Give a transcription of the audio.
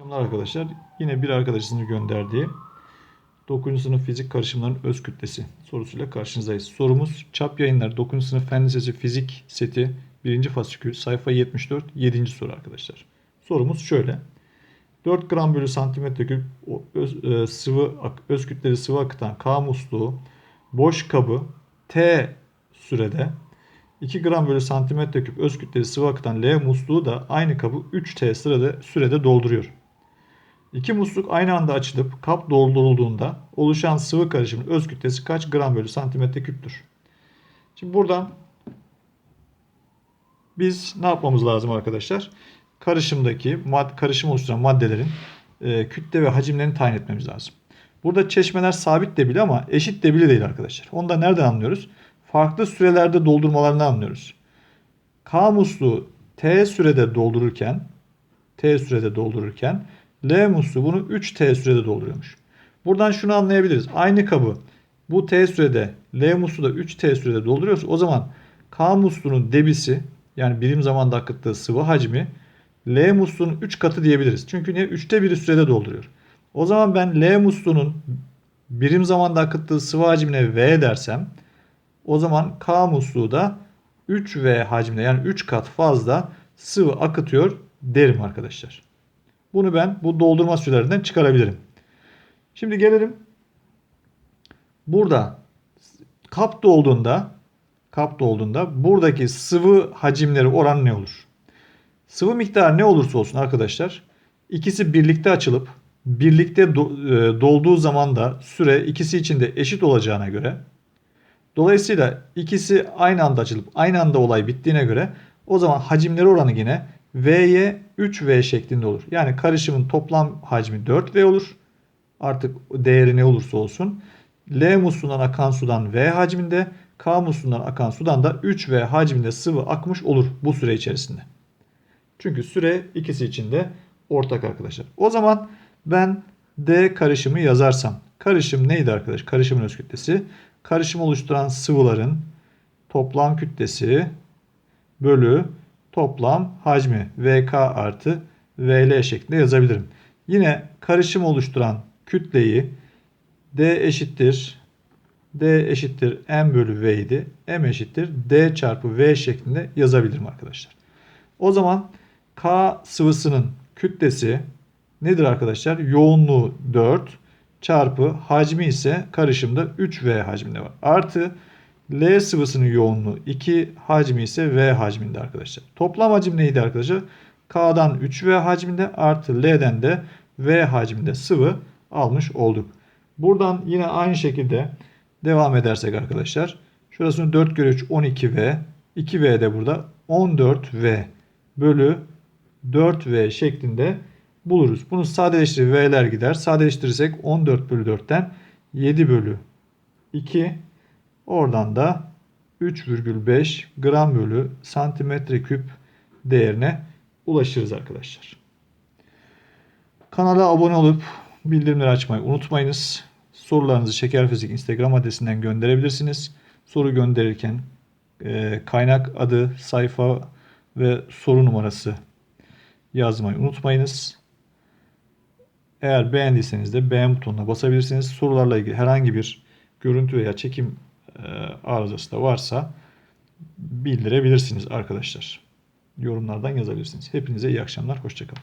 Selamlar arkadaşlar. Yine bir arkadaşınızın gönderdiği 9. sınıf fizik karışımlarının öz kütlesi sorusuyla karşınızdayız. Sorumuz Çap Yayınlar 9. sınıf fen lisesi fizik seti 1. fasikül sayfa 74 7. soru arkadaşlar. Sorumuz şöyle. 4 gram bölü santimetre küp öz, e, sıvı öz kütleli sıvı akıtan K musluğu boş kabı T sürede 2 gram bölü santimetre küp öz kütleli sıvı akıtan L musluğu da aynı kabı 3T sırada sürede dolduruyor. İki musluk aynı anda açılıp kap doldurulduğunda oluşan sıvı karışımın öz kütlesi kaç gram bölü santimetre küptür? Şimdi buradan biz ne yapmamız lazım arkadaşlar? Karışımdaki mad karışım oluşturan maddelerin e, kütle ve hacimlerini tayin etmemiz lazım. Burada çeşmeler sabit debili ama eşit debili değil arkadaşlar. Onu da nereden anlıyoruz? Farklı sürelerde doldurmalarını anlıyoruz. K musluğu T sürede doldururken T sürede doldururken L musluğu bunu 3T sürede dolduruyormuş. Buradan şunu anlayabiliriz. Aynı kabı bu T sürede L musluğu da 3T sürede dolduruyorsa o zaman K musluğunun debisi yani birim zamanda akıttığı sıvı hacmi L musluğunun 3 katı diyebiliriz. Çünkü niye? 3'te biri sürede dolduruyor. O zaman ben L musluğunun birim zamanda akıttığı sıvı hacmine V dersem o zaman K musluğu da 3V hacminde yani 3 kat fazla sıvı akıtıyor derim arkadaşlar. Bunu ben bu doldurma sürelerinden çıkarabilirim. Şimdi gelelim. Burada kap dolduğunda kap dolduğunda buradaki sıvı hacimleri oran ne olur? Sıvı miktarı ne olursa olsun arkadaşlar ikisi birlikte açılıp birlikte e, dolduğu zaman da süre ikisi için de eşit olacağına göre dolayısıyla ikisi aynı anda açılıp aynı anda olay bittiğine göre o zaman hacimleri oranı yine V'ye 3V şeklinde olur. Yani karışımın toplam hacmi 4V olur. Artık değeri ne olursa olsun. L musluğundan akan sudan V hacminde, K musluğundan akan sudan da 3V hacminde sıvı akmış olur bu süre içerisinde. Çünkü süre ikisi için de ortak arkadaşlar. O zaman ben D karışımı yazarsam. Karışım neydi arkadaş? Karışımın öz kütlesi. Karışım oluşturan sıvıların toplam kütlesi bölü toplam hacmi VK artı VL şeklinde yazabilirim. Yine karışım oluşturan kütleyi D eşittir D eşittir M bölü V idi. M eşittir D çarpı V şeklinde yazabilirim arkadaşlar. O zaman K sıvısının kütlesi nedir arkadaşlar? Yoğunluğu 4 çarpı hacmi ise karışımda 3V hacminde var. Artı L sıvısının yoğunluğu 2 hacmi ise V hacminde arkadaşlar. Toplam hacim neydi arkadaşlar? K'dan 3V hacminde artı L'den de V hacminde sıvı almış olduk. Buradan yine aynı şekilde devam edersek arkadaşlar. Şurasını 4 kere 3 12V. 2V de burada 14V bölü 4V şeklinde buluruz. Bunu sadeleştirip V'ler gider. Sadeleştirirsek 14 bölü 4'ten 7 bölü 2 Oradan da 3,5 gram bölü santimetre küp değerine ulaşırız arkadaşlar. Kanala abone olup bildirimleri açmayı unutmayınız. Sorularınızı Şeker Fizik Instagram adresinden gönderebilirsiniz. Soru gönderirken e, kaynak adı, sayfa ve soru numarası yazmayı unutmayınız. Eğer beğendiyseniz de beğen butonuna basabilirsiniz. Sorularla ilgili herhangi bir görüntü veya çekim arızası da varsa bildirebilirsiniz arkadaşlar. Yorumlardan yazabilirsiniz. Hepinize iyi akşamlar. Hoşçakalın.